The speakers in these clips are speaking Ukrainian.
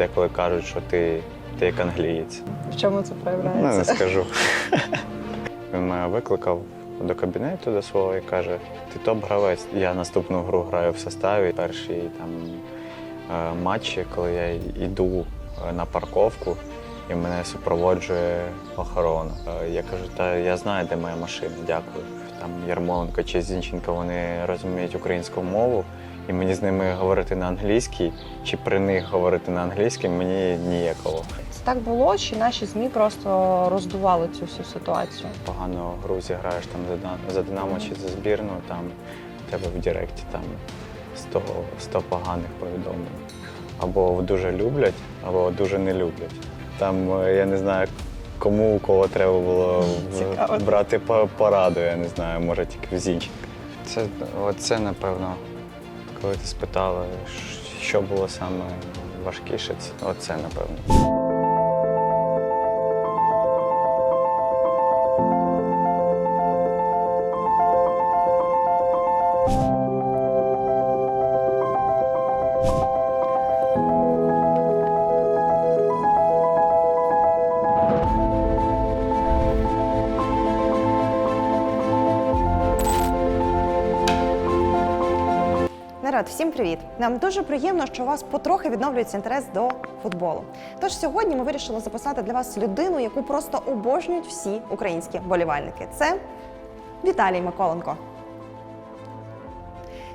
деколи кажуть, що ти, ти як англієць. В чому це Ну, не скажу. Він мене викликав до кабінету до свого і каже: ти топ-гравець. Я наступну гру граю в составі. Перші там е, матчі, коли я йду е, на парковку і мене супроводжує охорона. Е, Я кажу, та я знаю, де моя машина, дякую. Там Ярмоленко чи Зінченко вони розуміють українську мову, і мені з ними говорити на англійській, чи при них говорити на англійській, мені ніякого. Це так було, чи наші ЗМІ просто роздували цю всю ситуацію? погано гру зіграєш там за, за Динамо чи за збірну, там у тебе в Директі там 100, 100 поганих повідомлень. Або дуже люблять, або дуже не люблять. Там е, я не знаю, кому у кого треба було Цікаво. брати по- пораду, я не знаю, може тільки в Зінченка. Це, оце, напевно, коли ти спитала, що було саме важкіше, оце, напевно. Нам дуже приємно, що у вас потрохи відновлюється інтерес до футболу. Тож сьогодні ми вирішили записати для вас людину, яку просто обожнюють всі українські болівальники. Це Віталій Миколенко.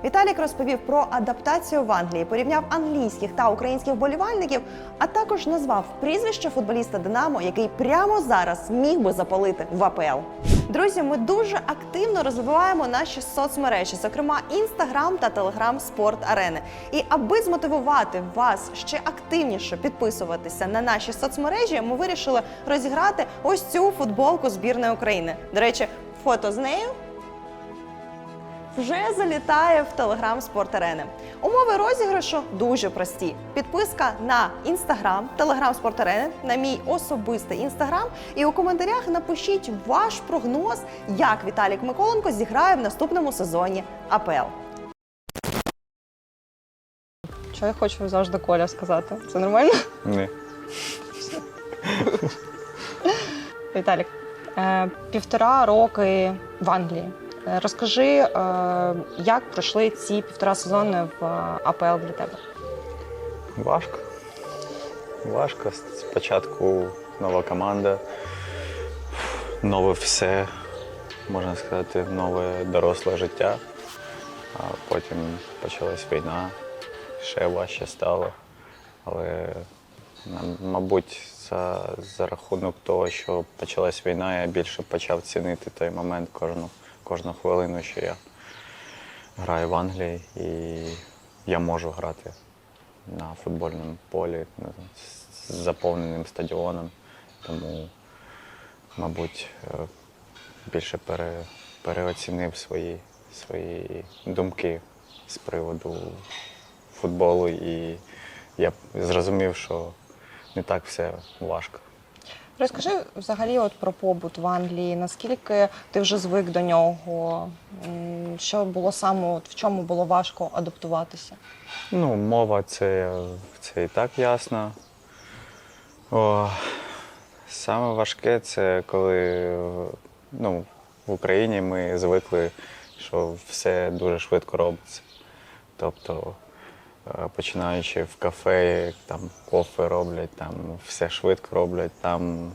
Віталік розповів про адаптацію в Англії, порівняв англійських та українських болівальників, а також назвав прізвище футболіста Динамо, який прямо зараз міг би запалити в АПЛ. Друзі, ми дуже активно розвиваємо наші соцмережі, зокрема Інстаграм та Телеграм Спорт Арени. І аби змотивувати вас ще активніше підписуватися на наші соцмережі, ми вирішили розіграти ось цю футболку збірної України. До речі, фото з нею вже залітає в телеграм Спорт Арени. Умови розіграшу дуже прості: підписка на інстаграм, телеграм Спорт Арени, на мій особистий інстаграм. І у коментарях напишіть ваш прогноз, як Віталік Миколенко зіграє в наступному сезоні АПЛ. Що я хочу завжди Коля сказати? Це нормально? Ні. Віталік, е, півтора роки в Англії. Е, Розкажи, е, як пройшли ці півтора сезони в е, АПЛ для тебе? Важко. Важко. Спочатку нова команда, нове все, можна сказати, нове доросле життя. А потім почалась війна, ще важче стало. Але, мабуть, за, за рахунок того, що почалась війна, я більше почав цінити той момент кожну, кожну хвилину, що я граю в Англії і я можу грати на футбольному полі з заповненим стадіоном. Тому, мабуть, е, більше пере, переоцінив свої, свої думки з приводу футболу, і я зрозумів, що не так все важко. Розкажи взагалі от про побут в Англії. Наскільки ти вже звик до нього? Що було саме, от в чому було важко адаптуватися? Ну, мова це, це і так ясно. О, саме важке це коли ну, в Україні ми звикли, що все дуже швидко робиться. Тобто, починаючи в кафе, там кофе роблять, там все швидко роблять, там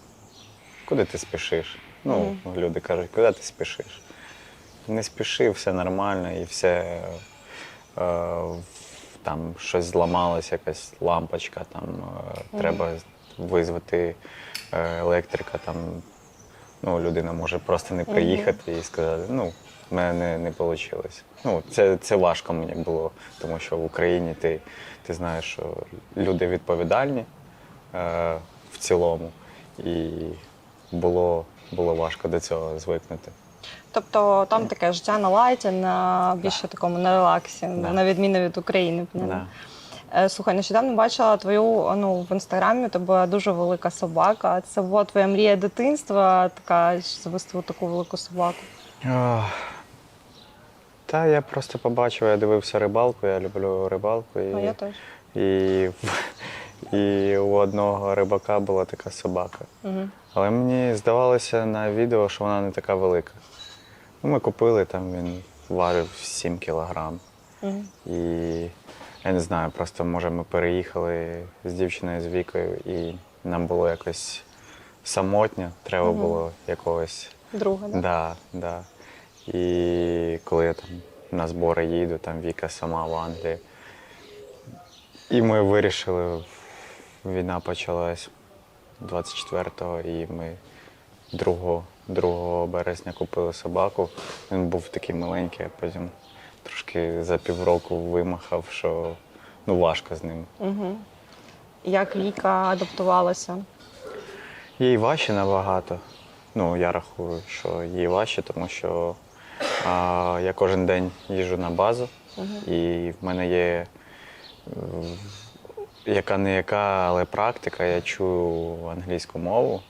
куди ти спішиш? Ну, люди кажуть, куди ти спішиш? Не спіши, все нормально і все е, там щось зламалось, якась лампочка, там е, треба визвати е, електрика, там ну, людина може просто не приїхати і сказати, ну, в мене не, вийшло. Ну, це, це важко мені було, тому що в Україні ти, ти знаєш, що люди відповідальні е, в цілому, і було, було важко до цього звикнути. Тобто там таке життя на лайті, на більше такому на релаксі, Да. на відміну від України. Да. Е, Слухай, нещодавно бачила твою ну, в інстаграмі, у тебе дуже велика собака. Це була твоя мрія дитинства, така завести таку велику собаку. Та я просто побачив, я дивився рибалку, я люблю рибалку. І, Ну, я теж. і і у одного рибака була така собака. Угу. Але мені здавалося на відео, що вона не така велика. Ну, ми купили, там він важив 7 кілограм. Угу. І я не знаю, просто може ми переїхали з дівчиною з вікою, і нам було якось самотньо, треба Мгм. було якогось. Друга, да? Да, да. І коли я там на збори їду, там Віка сама в Англії. І ми вирішили, війна почалась 24-го, і ми 2, 2 березня купили собаку. Він був такий маленький, а потім трошки за півроку вимахав, що ну, важко з ним. Угу. Як Віка адаптувалася? Їй важче набагато. Ну, я рахую, що їй важче, тому що а, я кожен день їжджу на базу, і в мене є е, яка не яка, але практика. Я чую англійську мову.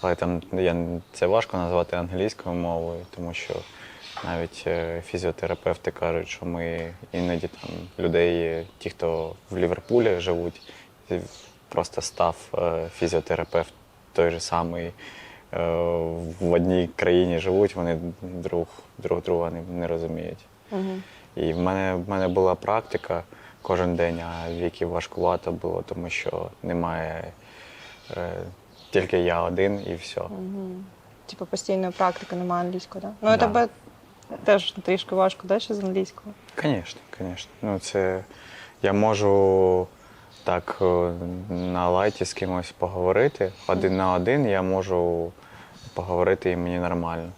Але там я, це важко назвати англійською мовою, тому що навіть е, фізіотерапевти кажуть, що ми іноді там людей, е, ті, хто в Ліверпулі живуть, просто став фізіотерапевт той же самий в одній країні живуть, вони друг, друг друга не, не розуміють. Угу. І в мене, в мене була практика кожен день, а віки важкувато було, тому що немає е, тільки я один і все. Угу. Типу постійної практики немає англійської, так? Да? Ну, Да. тебе теж трішки важко, да, ще з англійською? Звісно, звісно. Ну, це я можу так е, на лайті з кимось поговорити. Один на один я можу поговорити і мені нормально.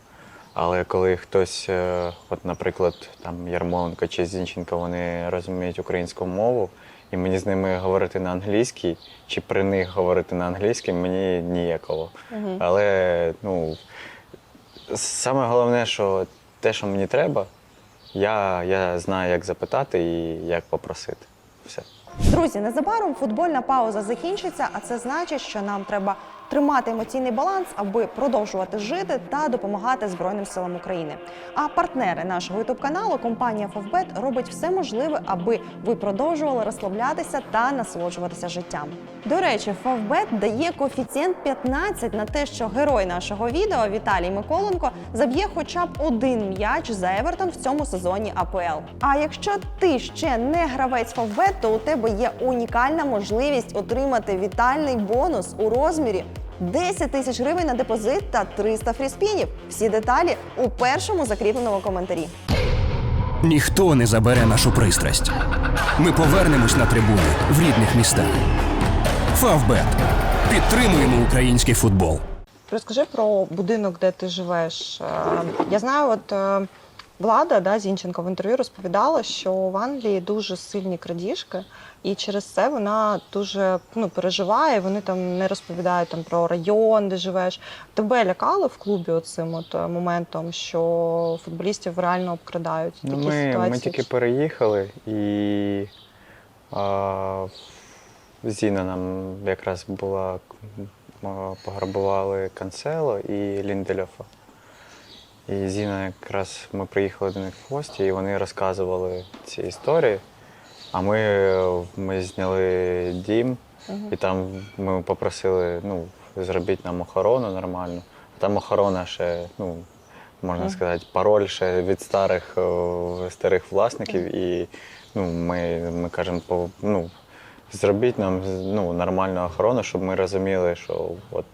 Але коли хтось, е, от, наприклад, там Ярмоленко чи Зінченко, вони розуміють українську мову, і мені з ними говорити на англійській, чи при них говорити на англійській, мені ніяково. Угу. Але ну, саме головне, що те, що мені треба, я, я знаю, як запитати і як попросити. Все. Друзі, незабаром футбольна пауза закінчиться, а це значить, що нам треба тримати емоційний баланс, аби продовжувати жити та допомагати Збройним силам України. А партнери нашого ютуб каналу, компанія Фовбет, робить все можливе, аби ви продовжували розслаблятися та насолоджуватися життям. До речі, Фовбет дає коефіцієнт 15 на те, що герой нашого відео Віталій Миколенко заб'є хоча б один м'яч за Евертон в цьому сезоні АПЛ. А якщо ти ще не гравець Фовбет, то у тебе є унікальна можливість отримати вітальний бонус у розмірі 10 тисяч гривень на депозит та 300 фріспінів. Всі деталі у першому закріпленому коментарі. Ніхто не забере нашу пристрасть. Ми повернемось на трибуни в рідних містах. Фавбет. Підтримуємо український футбол. Розкажи про будинок, де ти живеш. Е, Я знаю, от е, влада да, Зінченко в інтерв'ю розповідала, що в Англії дуже сильні крадіжки, і через це вона дуже ну, переживає. Вони там не розповідають там про район, де живеш. Тебе лякали в клубі оцим от е, моментом, що футболістів реально обкрадають? Ну, Такі ми, ситуації? ми тільки переїхали і а, Зіна нам якраз була, пограбували Канцело і Ліндельофа. І Зіна якраз ми приїхали до них в гості, і вони розказували ці історії. А ми, ми зняли дім, і там ми попросили, ну, зробіть нам охорону нормальну. Там охорона ще, ну, можна сказати, пароль ще від старих, старих власників. І ну, ми, ми кажемо, ну, зробіть нам ну, нормальну охорону, щоб ми розуміли, що от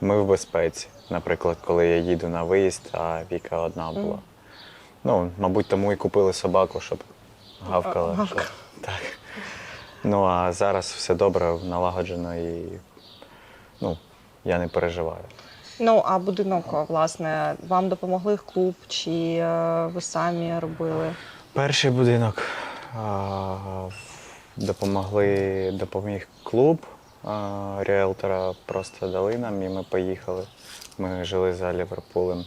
ми в безпеці. Наприклад, коли я їду на виїзд, а Віка одна була. Ну, мабуть, тому і купили собаку, щоб гавкала. А, що- Так. Ну а зараз все добре, налагоджено і ну, я не переживаю. Ну а будинок, власне, вам допомогли клуб, чи е, ви самі робили? Перший будинок а, допомогли, допоміг клуб ріелтора, просто дали нам і ми поїхали. Ми жили за Ліверпулем.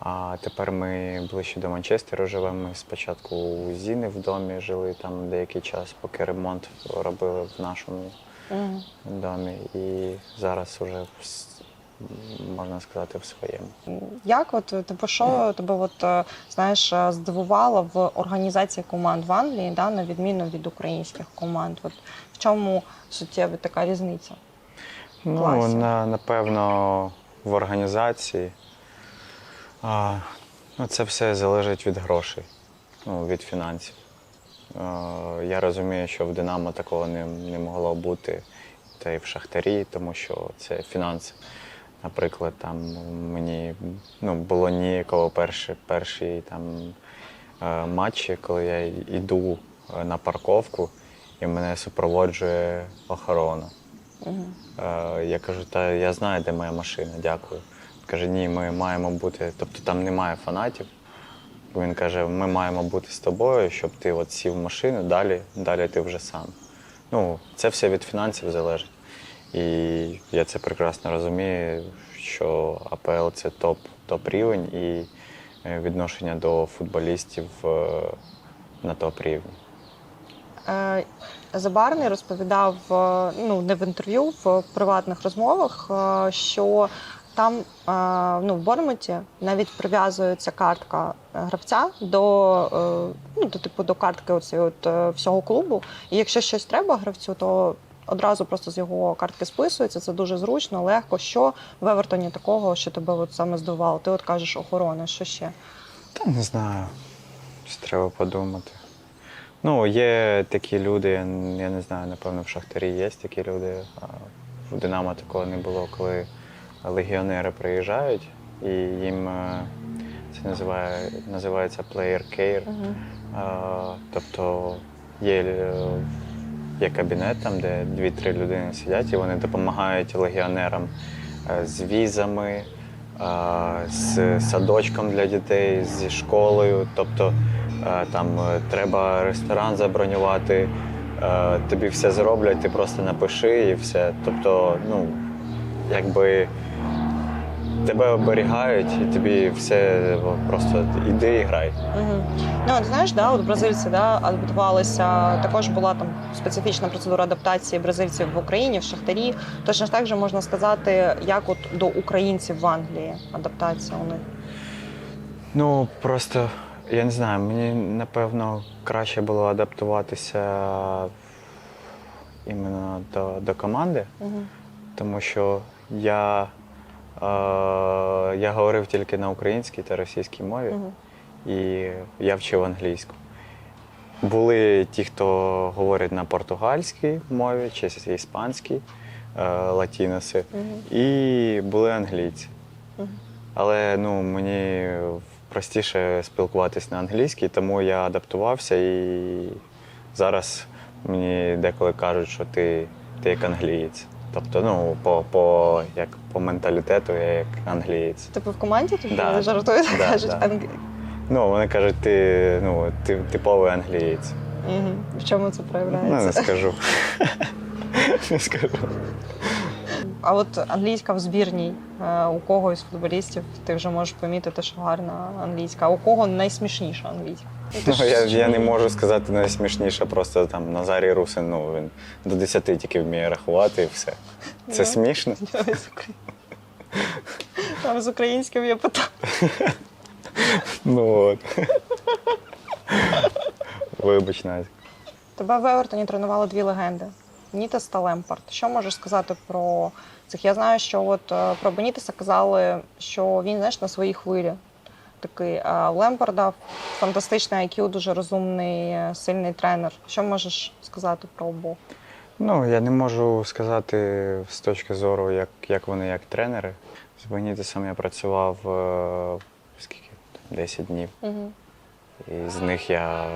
А тепер ми ближче до Манчестеру живемо. Ми спочатку у Зіни в домі жили там деякий час, поки ремонт робили в нашому mm. домі. І зараз уже можна сказати, в своєму. Як от типу, що тебе от е, знаєш е, здивувало в організації команд в Англії, да, на відміну від українських команд? От в чому суттєва така різниця? Ну, на, напевно, в організації а, ну, це все залежить від грошей, ну, від фінансів. Я розумію, що в Динамо такого не, не могло бути, та й в Шахтарі, тому що це фінанси. Наприклад, там мені ну, було ніяково перші, перші там, е, матчі, коли я йду е, на парковку і мене супроводжує охорона. Е, Я кажу, та я знаю, де моя машина, дякую. Він каже, ні, ми маємо бути, тобто там немає фанатів. Він каже, ми маємо бути з тобою, щоб ти от сів в машину, далі, далі ти вже сам. Ну, це все від фінансів залежить. І я це прекрасно розумію, що АПЛ це топ, топ рівень і е, відношення до футболістів е, на топ рівні. Е, Забарний розповідав ну не в інтерв'ю, в приватних розмовах, що там ну, в Бормуті навіть прив'язується картка гравця до, ну, до типу до картки оцієї от, всього клубу. І якщо щось треба гравцю, то одразу просто з його картки списується. Це дуже зручно, легко. Що в Евертоні такого, що тебе от саме здивувало? Ти от кажеш охорона, що ще? Та не знаю. Щось треба подумати. Ну, є такі люди, я не знаю, напевно, в Шахтарі є такі люди. В Динамо такого не було, коли легіонери приїжджають і їм е, це називає, називається player care. А, Тобто є, е, є кабінет, там, де дві-три людини сидять, і вони допомагають легіонерам е, з візами, е, з садочком для дітей, зі школою. Тобто е, там треба ресторан забронювати, тобі все зроблять, ти просто напиши і все. Тобто, ну, якби тебе оберігають і тобі все просто іди і грай. Угу. Ну, от знаєш, да, от бразильці да, адаптувалися. Також була там специфічна процедура адаптації бразильців в Україні, в Шахтарі. Точно ж так же можна сказати, як от до українців в Англії адаптація у них. Ну, просто я не знаю, мені напевно краще було адаптуватися іменно до, до команди, Угу. тому що я, я говорив тільки на українській та російській мові, Угу. і я вчив англійську. Були ті, хто говорять на португальській мові чи іспанській, е, латіноси, Угу. і були англійці. Але ну, мені простіше спілкуватись на англійській, тому я адаптувався і зараз мені деколи кажуть, що ти, ти як англієць. Тобто, ну, по, по, як, по менталітету я як англієць. Типу в команді тобі Да. жартують, Да, кажуть. да. Анг... Ну, вони кажуть, ти, ну, ти типовий англієць. Угу. В чому це Ну, не скажу. Не скажу. А от англійська в збірній е, у кого із футболістів ти вже можеш помітити, що гарна англійська, а у кого найсмішніша англійська? Ну, ж я, я не можу сказати найсмішніше, просто там Назарій Русин, ну, він до 10 тільки вміє рахувати і все. Це Ну. смішно? Там з українським я питаю. Ну от. Вибач, Надя. Тебе в Евертоні тренували дві легенди: Нітес та Лемпард. Що можеш сказати про цих? Я знаю, що от е, про Бенітеса казали, що він знаєш на своїй хвилі. Такий Лемпарда фантастичний IQ, дуже розумний, е, сильний тренер. Що можеш сказати про обох? Ну, я не можу сказати з точки зору, як, як вони як тренери. З Бенітесом я працював е, скільки? 10 днів. Угу. І з них я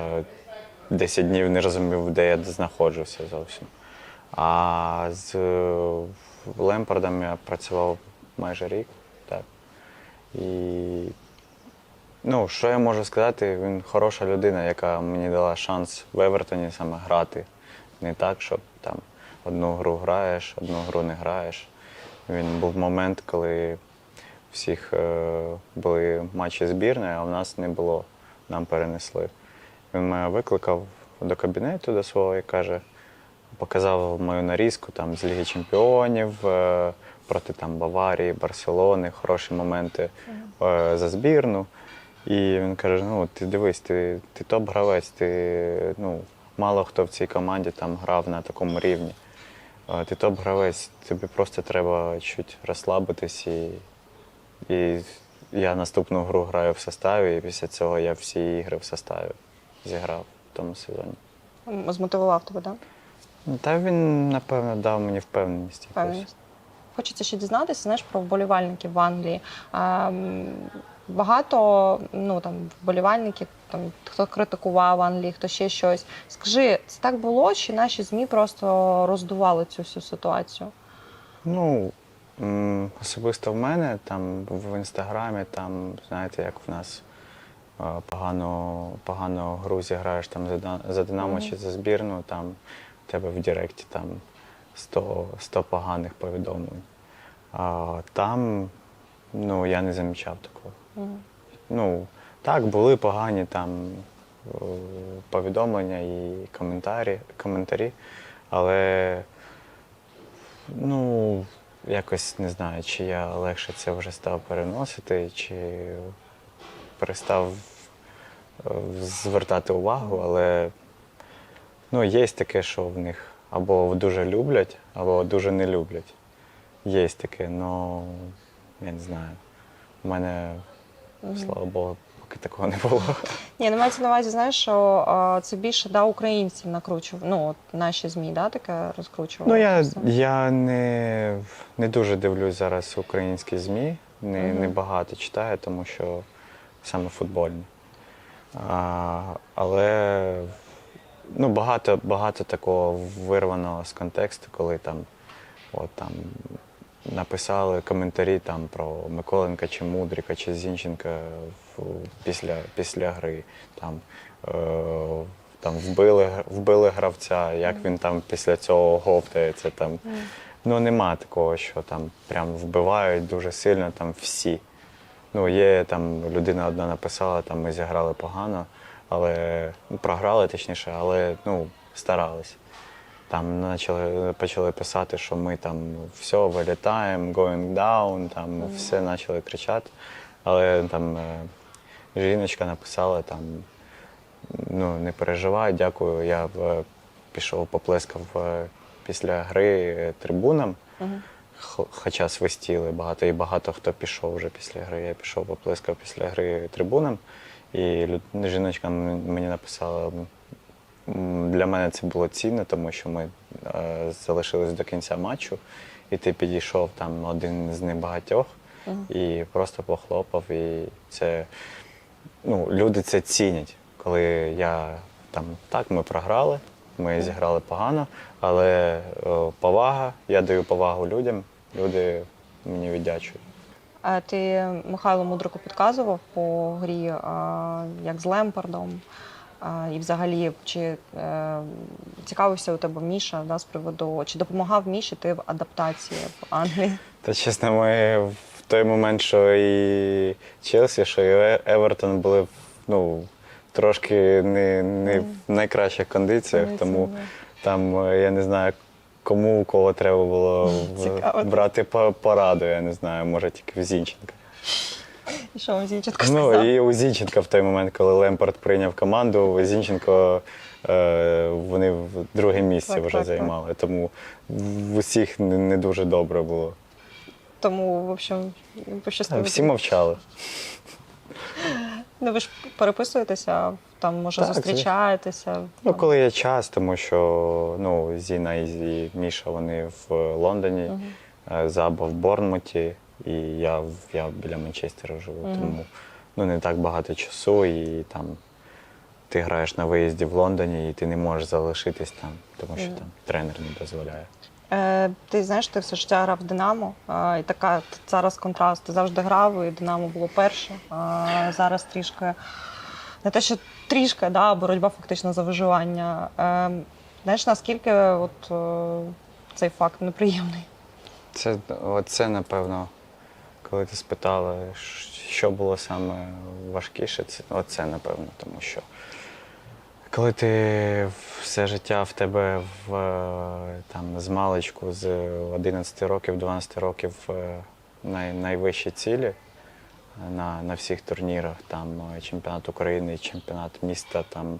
10 днів не розумів, де я знаходжуся зовсім. А з е, Лемпардом я працював майже рік. Так. І ну, що я можу сказати, він хороша людина, яка мені дала шанс в Евертоні саме грати. Не так, щоб там одну гру граєш, одну гру не граєш. Він був момент, коли всіх е, були матчі збірної, а в нас не було, нам перенесли. Він мене викликав до кабінету до свого і каже: показав мою нарізку там з Ліги Чемпіонів е, проти там Баварії, Барселони, хороші моменти е, за збірну. І він каже: ну, ти дивись, ти, ти топ-гравець, ти ну, мало хто в цій команді там грав на такому рівні. Ти топ-гравець, тобі просто треба чуть розслабитись. І, і я наступну гру граю в составі, і після цього я всі ігри в составі зіграв в тому сезоні. Змотивував тебе, так? Ну, Та він, напевно, дав мені впевненість. Впевненість. Хочеться ще дізнатися, знаєш, про вболівальників в Англії. Багато ну, там, вболівальників, там, хто критикував Англії, хто ще щось. Скажи, це так було, чи наші ЗМІ просто роздували цю всю ситуацію? Ну, особисто в мене там в інстаграмі, там, знаєте, як в нас е, погано, погано гру зіграєш там за, за Динамо чи за збірну, там в тебе в Директі там 100, 100 поганих повідомлень. А там ну, я не замічав такого. Ну, так, були погані там е, повідомлення і коментарі, коментарі, але ну, якось не знаю, чи я легше це вже став переносити, чи перестав е, звертати увагу, але ну, є таке, що в них або дуже люблять, або дуже не люблять. Є таке, але я не знаю. У мене, слава Богу, поки такого не було. Ні, ну мається на увазі, знаєш, що а, це більше да, українців накручував. Ну, от наші ЗМІ, да, таке розкручували. Ну, я, Все. я не, не дуже дивлюсь зараз українські ЗМІ, не, Мгм. не багато читаю, тому що саме футбольні. А, але ну, багато, багато такого вирваного з контексту, коли там, от, там написали коментарі там, про Миколенка чи Мудрика чи Зінченка в, після, після гри. Там, е, там вбили, вбили гравця, як він там після цього говтається. Там. Ну, нема такого, що там прям вбивають дуже сильно там всі. Ну, є там людина одна написала, там ми зіграли погано, але ну, програли точніше, але ну, старались. Там почали, почали писати, що ми там все, вилітаємо, going down, там все почали кричати. Але там е, жіночка написала там, ну не переживай, дякую. Я е, пішов, поплескав е, після гри трибунам. Мгм. Х- Хоча свистіли багато, і багато хто пішов вже після гри. Я пішов, поплескав після гри трибунам. І жіночка мені написала, для мене це було цінно, тому що ми е, залишились до кінця матчу, і ти підійшов там один з небагатьох і просто похлопав. І це ну, люди це цінять, коли я там так, ми програли, ми зіграли погано, але е, повага, я даю повагу людям, люди мені віддячують. А ти Михайло Мудрику підказував по грі, а, як з Лемпардом. А, і взагалі, чи е, цікавився у тебе Міша да, з приводу, чи допомагав Міші ти в адаптації в Англії? Та чесно, ми в той момент, що і Челсі, що і Е- Евертон були ну, трошки не, не в найкращих кондиціях, тому там е, я не знаю, кому у кого треба було Цікаво. брати по- пораду, я не знаю, може тільки в Зінченка. І що вам Зінченко сказав? Ну і у Зінченка в той момент, коли Лемпард прийняв команду, Зінченко е, вони в друге місце Так, вже так, так. займали. Тому в усіх не, не дуже добре було. Тому, в общем, пощастило. Всі мовчали. Ну, ви ж переписуєтеся, там, може, Так, зустрічаєтеся. Ну, там. коли є час, тому що ну, Зіна і Міша вони в Лондоні, е, Заба в Борнмуті, і я, я біля Манчестера живу. Тому ну, не так багато часу, і там ти граєш на виїзді в Лондоні, і ти не можеш залишитись там, тому що там тренер не дозволяє. Е, ти знаєш, ти все життя грав в Динамо, е, і така зараз контраст. Ти завжди грав, і Динамо було перше. А зараз трішки не те, що трішки, да, боротьба фактично за виживання. Е, знаєш, наскільки от, е, цей факт неприємний? Це, оце, напевно, коли ти спитала, що було саме важкіше, це оце, напевно, тому що Коли ти все життя в тебе в, е, там, з маличку, з 11 років, 12 років е, най, найвищі цілі на, на всіх турнірах, там е, чемпіонат України, чемпіонат міста, там,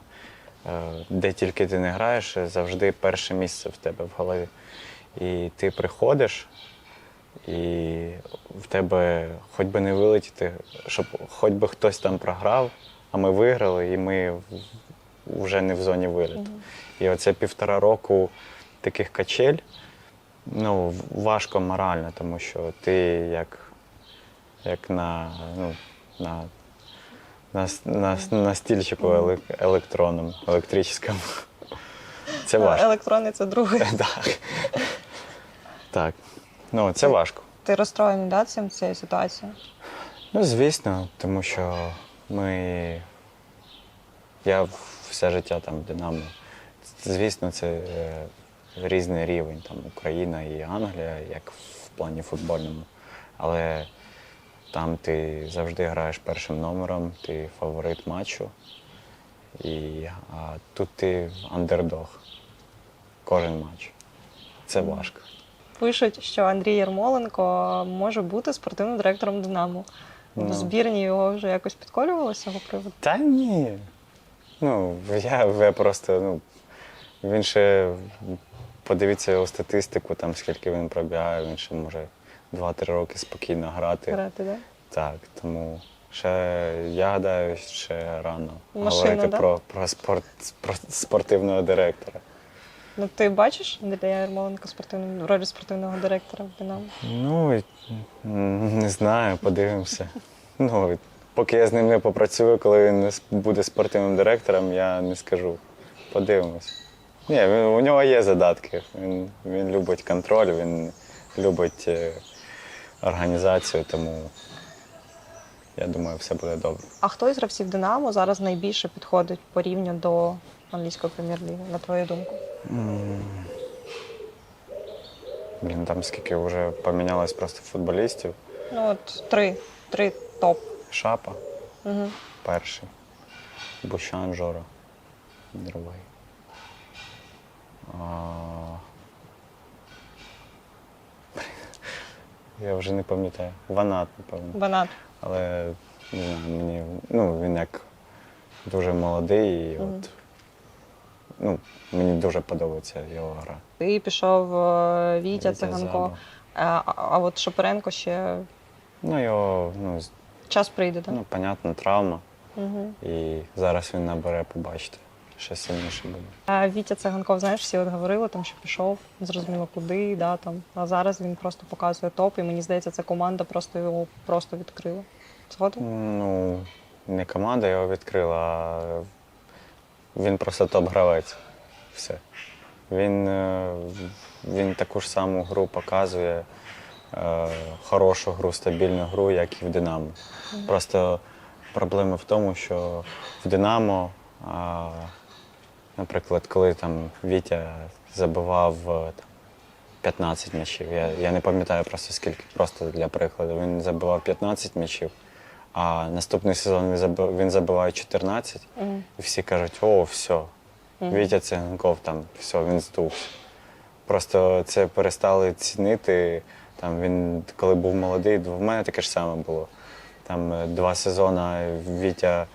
е, де тільки ти не граєш, завжди перше місце в тебе в голові. І ти приходиш, і в тебе хоч би не вилетіти, щоб хоч би хтось там програв, а ми виграли, і ми вже не в зоні виліту. І оце півтора року таких качель, ну, важко морально, тому що ти як, як на, ну, на, на, на, на стільчику еле- електронному, електричному. Це важко. Електронний це другий. Так. Так. Ну, це важко. Ти розстроєний да, цим цією ситуацією? Ну, звісно, тому що ми. Я все життя там в Динамо. Звісно, це е, різний рівень. Там Україна і Англія, як в плані футбольному. Але там ти завжди граєш першим номером, ти фаворит матчу. І, а тут ти андердог. Кожен матч. Це важко. Пишуть, що Андрій Ярмоленко може бути спортивним директором Динамо. В Ну. збірні його вже якось підколювали з цього приводу. Та ні. Ну, я, я просто, ну, він ще подивіться його статистику, там скільки він пробігає, він ще може 2-3 роки спокійно грати. Грати, да? Так, тому ще я гадаю, ще рано Машина, говорити да? про, про, спорт, про спортивного директора. Ну ти бачиш Андрія Ярмоленка спортивним в ролі спортивного директора в Динамо? Ну, не знаю, подивимося. Ну, поки я з ним не попрацюю, коли він буде спортивним директором, я не скажу. Подивимось. Ні, він, у нього є задатки. Він, він любить контроль, він любить е, організацію, тому я думаю, все буде добре. А хто із гравців Динамо зараз найбільше підходить по рівню до англійської прем'єр-ліги, на твою думку? Блін, там скільки вже помінялось просто футболістів. Ну от три. Три топ. Шапа Угу. перший. Бущан Жора. Другий. А... Я вже не пам'ятаю. Ванат, напевно. Банат. Але не знаю, мені ну, він як дуже молодий і от, ну, мені дуже подобається його гра. Ти пішов е, Вітя Вітя Циганко. Заба. А, а от Шопаренко ще Ну, його, ну, з- час прийде, так? ну, понятно, травма. Угу. І зараз він набере, побачите, ще сильніше буде. А Вітя Циганков, знаєш, всі от говорили, там, що пішов, зрозуміло куди, да, там. А зараз він просто показує топ, і мені здається, ця команда просто його просто відкрила. Згодом? Ну, не команда його відкрила, а він просто топ-гравець. Все. Він, е, він таку ж саму гру показує, е, хорошу гру, стабільну гру, як і в Динамо. Просто проблема в тому, що в Динамо, наприклад, коли там Вітя забивав е, там, 15 м'ячів. Я, я не пам'ятаю просто скільки, просто для прикладу. Він забивав 15 м'ячів, а наступний сезон він забив, він забиває 14, Мгм. і всі кажуть, о, все, Мгм. Вітя Циганков там, все, він здувся. Просто це перестали цінити. Там він, коли був молодий, в мене таке ж саме було. Там е, два сезони Вітя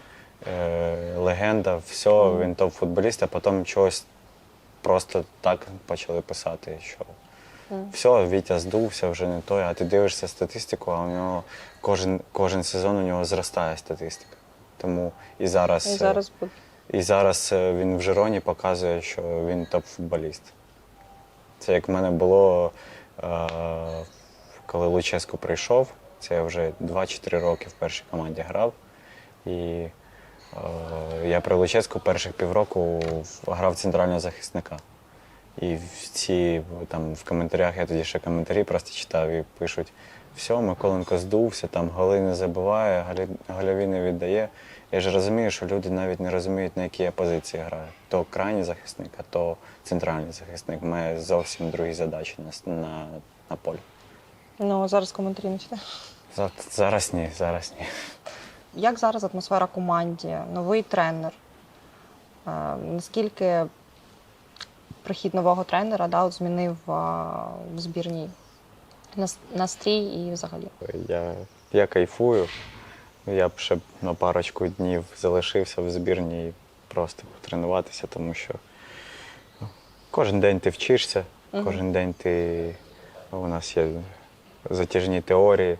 е, легенда, все, він топ-футболіст, а потім чогось просто так почали писати, що. Все, Вітя здувся, вже не той, а ти дивишся статистику, а у нього кожен, кожен сезон у нього зростає статистика. Тому і зараз, І е, зараз буде. і зараз е, він в Жироні показує, що він топ-футболіст. Це як в мене було, е, коли Луческо прийшов. Це я вже 2-4 роки в першій команді грав. І е, я при Луческу перших півроку грав центрального захисника. І всі там в коментарях, я тоді ще коментарі просто читав і пишуть: все, Миколенко здувся, там голи не забиває, гольові не віддає. Я ж розумію, що люди навіть не розуміють, на якій я позиції граю. То крайній захисник, а то центральний захисник має зовсім другі задачі на, на, на полі. Ну, зараз коментарі не читаю. За- Зараз ні, зараз ні. Як зараз атмосфера команді? Новий тренер. наскільки прихід нового тренера да, от змінив е, в збірній нас- настрій і взагалі? Я, я кайфую. Я б ще б на парочку днів залишився в збірні і просто потренуватися, тому що ну, кожен день ти вчишся, кожен день ти у нас є затяжні теорії,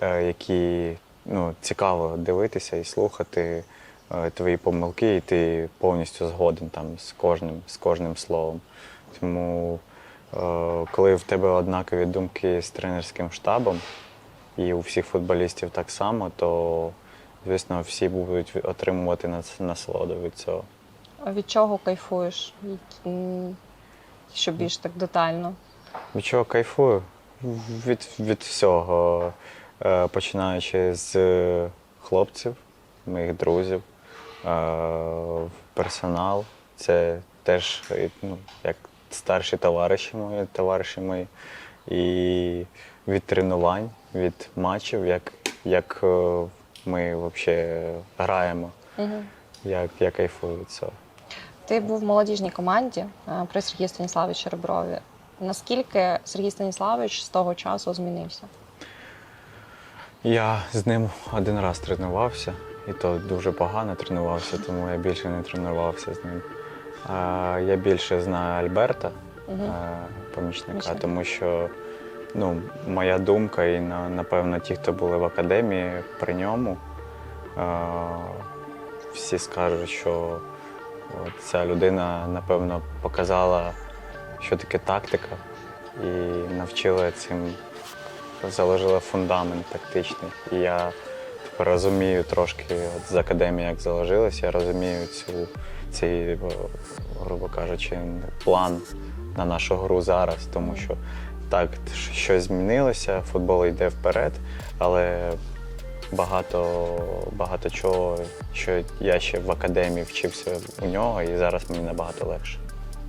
е, які ну, цікаво дивитися і слухати твої помилки, і ти повністю згоден там з кожним, з кожним словом. Тому е, коли в тебе однакові думки з тренерським штабом, і у всіх футболістів так само, то звісно всі будуть отримувати насолоду від цього. А Від чого кайфуєш? Що більш так детально? Від чого кайфую? Від, від всього. Е, Починаючи з хлопців, моїх друзів, е, персонал. Це теж ну, як старші товариші мої, товариші мої. І від тренувань, від матчів, як, як е, ми взагалі граємо, Угу. як я кайфую від цього. Ти був в молодіжній команді е, при Сергії Станіславовичі Реброві. Наскільки Сергій Станіславович з того часу змінився? Я з ним один раз тренувався, і то дуже погано тренувався, тому я більше не тренувався з ним. А, я більше знаю Альберта, е, помічника, тому що ну, моя думка, і напевно ті, хто були в академії при ньому, е, всі скажуть, що от ця людина, напевно, показала, що таке тактика, і навчила цим заложила фундамент тактичний. І я розумію трошки от з академії, як заложилося, я розумію цю, цей, грубо кажучи, план на нашу гру зараз, тому що так, щось змінилося, футбол йде вперед, але багато, багато чого, що я ще в академії вчився у нього, і зараз мені набагато легше.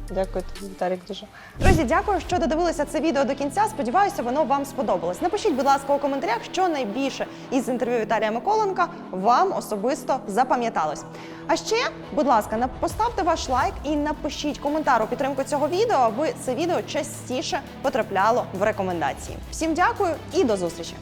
Дякую тобі, Віталік, дуже. Друзі, дякую, що додивилися це відео до кінця. Сподіваюся, воно вам сподобалось. Напишіть, будь ласка, у коментарях, що найбільше із інтерв'ю Віталія Миколенка вам особисто запам'яталось. А ще, будь ласка, поставте ваш лайк і напишіть коментар у підтримку цього відео, аби це відео частіше потрапляло в рекомендації. Всім дякую і до зустрічі!